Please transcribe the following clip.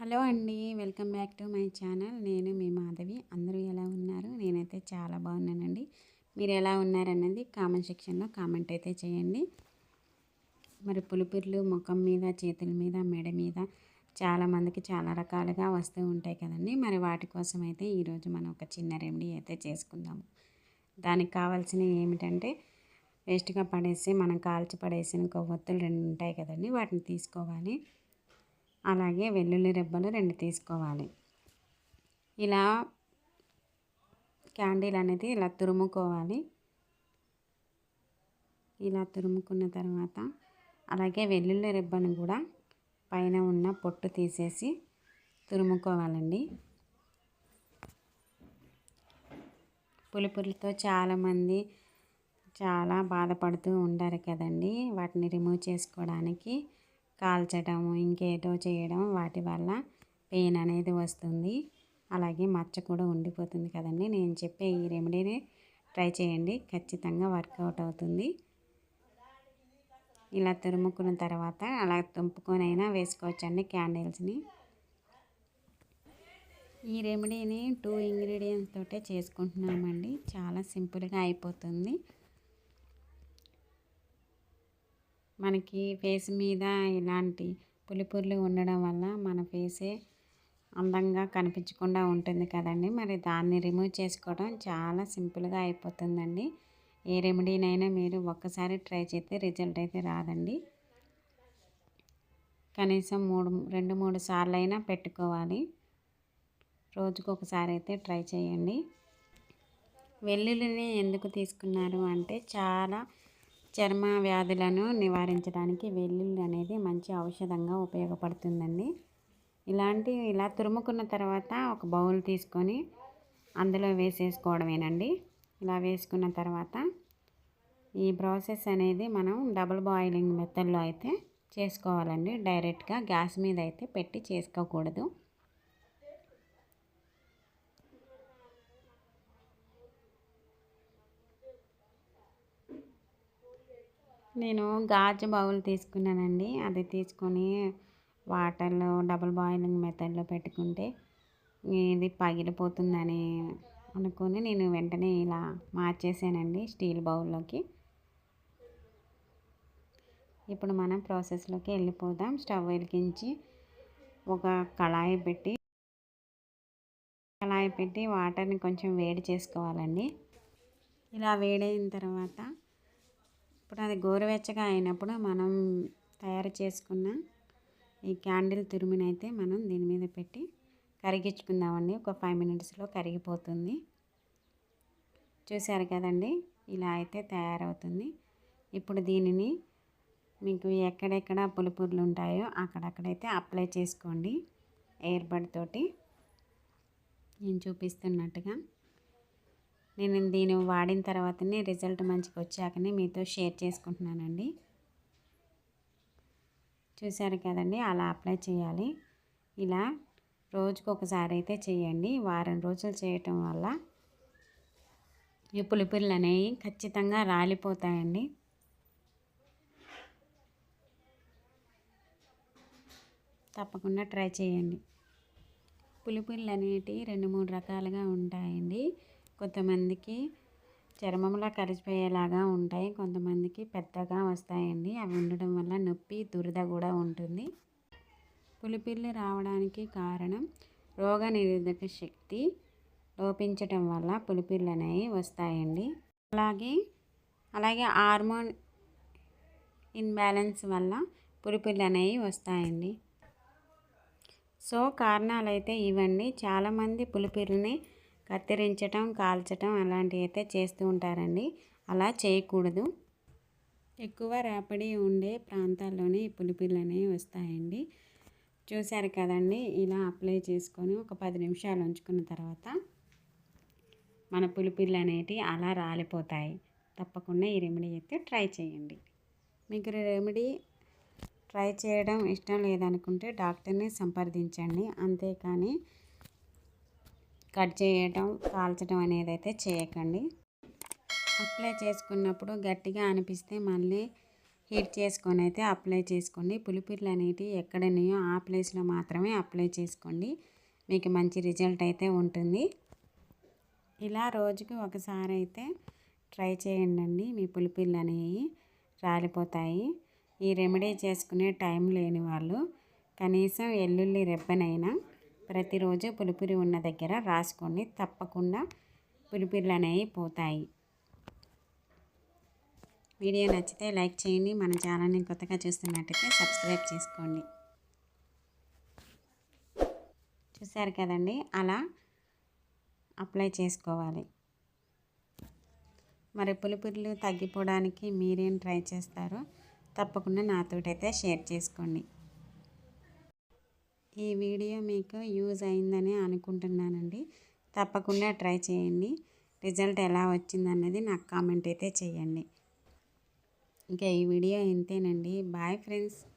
Hello అండి welcome back to my channel. నేను మీ మాధవి. అందరూ ఎలా ఉన్నారు? నేనైతే చాలా బాగున్నానండి. మీరు ఎలా ఉన్నారన్నది కామెంట్ సెక్షన్లో కామెంట్ అయితే చేయండి. మరి పులిపిర్లు ముఖం మీద చేతుల మీద మెడ మీద చాలామందికి చాలా రకాలుగా వస్తూ ఉంటాయి కదండి. మరి వాటి కోసం అయితే ఈరోజు మనం ఒక చిన్న రెమెడీ అయితే చేసుకుందాము. దానికి కావాల్సినవి ఏమిటంటే వేస్ట్గా పడేసి మనం కాల్చి పడేసిన కొవ్వొత్తులు రెండు ఉంటాయి కదండి. వాటిని తీసుకోవాలి. అలాగే వెల్లుల్లి రెబ్బలు రెండు తీసుకోవాలి. ఇలా క్యాండిల్ అనేది ఇలా తురుముకోవాలి. ఇలా తురుముకున్న తర్వాత అలాగే వెల్లుల్లి రెబ్బను కూడా పైన ఉన్న పొట్టు తీసేసి తురుముకోవాలండి. పులిపులతో చాలామంది చాలా బాధపడుతూ ఉంటారు కదండి. వాటిని రిమూవ్ చేసుకోవడానికి కాల్చడం ఇంకేదో చేయడం వాటి వల్ల పెయిన్ అనేది వస్తుంది. అలాగే మచ్చ కూడా ఉండిపోతుంది కదండి. నేను చెప్పే ఈ రెమెడీని ట్రై చేయండి. ఖచ్చితంగా వర్కౌట్ అవుతుంది. ఇలా తురుముకున్న తర్వాత అలా తుంపుకొనైనా వేసుకోవచ్చండి క్యాండిల్స్ని. ఈ రెమెడీని టూ ఇంగ్రీడియంట్స్ తోటే చేసుకుంటున్నామండి. చాలా సింపుల్గా అయిపోతుంది. మనకి ఫేస్ మీద ఇలాంటి పులిపుర్లు ఉండడం వల్ల మన ఫేసే అందంగా కనిపించకుండా ఉంటుంది కదండి. మరి దాన్ని రిమూవ్ చేసుకోవడం చాలా సింపుల్గా అయిపోతుందండి. ఏ రెమెడీనైనా మీరు ఒక్కసారి ట్రై చేస్తే రిజల్ట్ అయితే రాదండి. కనీసం మూడు రెండు మూడు సార్లు అయినా పెట్టుకోవాలి. రోజుకు ఒకసారి అయితే ట్రై చేయండి. వెల్లుల్లిని ఎందుకు తీసుకున్నారు అంటే చాలా చర్మ వ్యాధులను నివారించడానికి వెల్లుల్లి అనేది మంచి ఔషధంగా ఉపయోగపడుతుందండి. ఇలాంటి ఇలా తురుముకున్న తర్వాత ఒక బౌల్ తీసుకొని అందులో వేసేసుకోవడమేనండి. ఇలా వేసుకున్న తర్వాత ఈ ప్రాసెస్ అనేది మనం డబుల్ బాయిలింగ్ మెథడ్లో అయితే చేసుకోవాలండి. డైరెక్ట్గా గ్యాస్ మీద అయితే పెట్టి చేసుకోకూడదు. నేను గాజు బౌల్ తీసుకున్నానండి. అది తీసుకొని వాటర్లో డబుల్ బాయిలింగ్ మెథడ్లో పెట్టుకుంటే ఇది పగిలిపోతుందని అనుకొని నేను వెంటనే ఇలా మార్చేసానండి స్టీల్ బౌల్లోకి. ఇప్పుడు మనం ప్రాసెస్లోకి వెళ్ళిపోదాం. స్టవ్ వెలిగించి ఒక కళాయి పెట్టి కళాయి పెట్టి వాటర్ని కొంచెం వేడి చేసుకోవాలండి. ఇలా వేడైన తర్వాత ఇప్పుడు అది గోరువెచ్చగా అయినప్పుడు మనం తయారు చేసుకున్న ఈ క్యాండిల్ తురిమినైతే మనం దీని మీద పెట్టి కరిగించుకుందామండి. ఒక ఫైవ్ మినిట్స్లో కరిగిపోతుంది. చూశారు కదండి? ఇలా అయితే తయారవుతుంది. ఇప్పుడు దీనిని మీకు ఎక్కడెక్కడ పులుపుర్లు ఉంటాయో అక్కడక్కడైతే అప్లై చేసుకోండి. ఎయిర్బడ్ తోటి నేను చూపిస్తున్నట్టుగా. నేను దీన్ని వాడిన తర్వాతనే రిజల్ట్ మంచిగా వచ్చాకనే మీతో షేర్ చేసుకుంటున్నానండి. చూసారు కదండి అలా అప్లై చేయాలి. ఇలా రోజుకు ఒకసారి అయితే చేయండి. వారం రోజులు చేయటం వల్ల ఈ పులిపిల్లు అనేవి ఖచ్చితంగా రాలిపోతాయండి. తప్పకుండా ట్రై చేయండి. పులిపిల్లు అనేటివి రెండు మూడు రకాలుగా ఉంటాయండి. కొంతమందికి చర్మంలో కలిసిపోయేలాగా ఉంటాయి కొంతమందికి పెద్దగా వస్తాయండి. అవి ఉండడం వల్ల నొప్పి దురద కూడా ఉంటుంది. పులిపిల్లి రావడానికి కారణం రోగ నిరోధక శక్తి లోపించటం వల్ల పులిపిల్లు అనేవి వస్తాయండి. అలాగే అలాగే హార్మోన్ ఇన్బ్యాలెన్స్ వల్ల పులిపిల్లు అనేవి వస్తాయండి. సో కారణాలు అయితే ఇవ్వండి చాలామంది పులిపిల్లని కత్తిరించటం కాల్చటం అలాంటివి అయితే చేస్తూ ఉంటారండి. అలా చేయకూడదు. ఎక్కువ రాపిడి ఉండే ప్రాంతాల్లోనే పులిపిల్లు అనేవి వస్తాయండి. చూశారు కదండి ఇలా అప్లై చేసుకొని ఒక పది నిమిషాలు ఉంచుకున్న తర్వాత మన పులిపిల్లు అనేటివి అలా రాలిపోతాయి. తప్పకుండా ఈ రెమెడీ అయితే ట్రై చేయండి. మీకు రెమెడీ ట్రై చేయడం ఇష్టం లేదనుకుంటే డాక్టర్ని సంప్రదించండి. అంతేకాని కట్ చేయటం కాల్చడం అనేది అయితే చేయకండి. అప్లై చేసుకున్నప్పుడు గట్టిగా అనిపిస్తే మళ్ళీ హీట్ చేసుకొని అయితే అప్లై చేసుకోండి. పులిపిర్లు అనేవి ఎక్కడనేయో ఆ ప్లేస్లో మాత్రమే అప్లై చేసుకోండి. మీకు మంచి రిజల్ట్ అయితే ఉంటుంది. ఇలా రోజుకి ఒకసారి అయితే ట్రై చేయండి మీ పులిపిర్లు అనేవి రాలిపోతాయి. ఈ రెమెడీ చేసుకునే టైం లేని వాళ్ళు కనీసం ఎల్లుల్లి రెబ్బనైనా ప్రతిరోజు పులిపిరి ఉన్న దగ్గర రాసుకోండి తప్పకుండా పులిపిర్లు అనేవి పోతాయి. వీడియో నచ్చితే లైక్ చేయండి. మన ఛానల్ని కొత్తగా చూస్తున్నట్టయితే సబ్స్క్రైబ్ చేసుకోండి. చూసారు కదండి? అలా అప్లై చేసుకోవాలి. మరి పులిపురులు తగ్గిపోవడానికి మీరేం ట్రై చేస్తారో? తప్పకుండా నాతోటైతే షేర్ చేసుకోండి. ఈ వీడియో మీకు యూజ్ అయిందని అనుకుంటున్నానండి. తప్పకుండా ట్రై చేయండి. రిజల్ట్ ఎలా వచ్చిందన్నది నాకు కామెంట్ అయితే చేయండి. ఇంకా ఈ వీడియో ఇంతేనండి. Bye friends.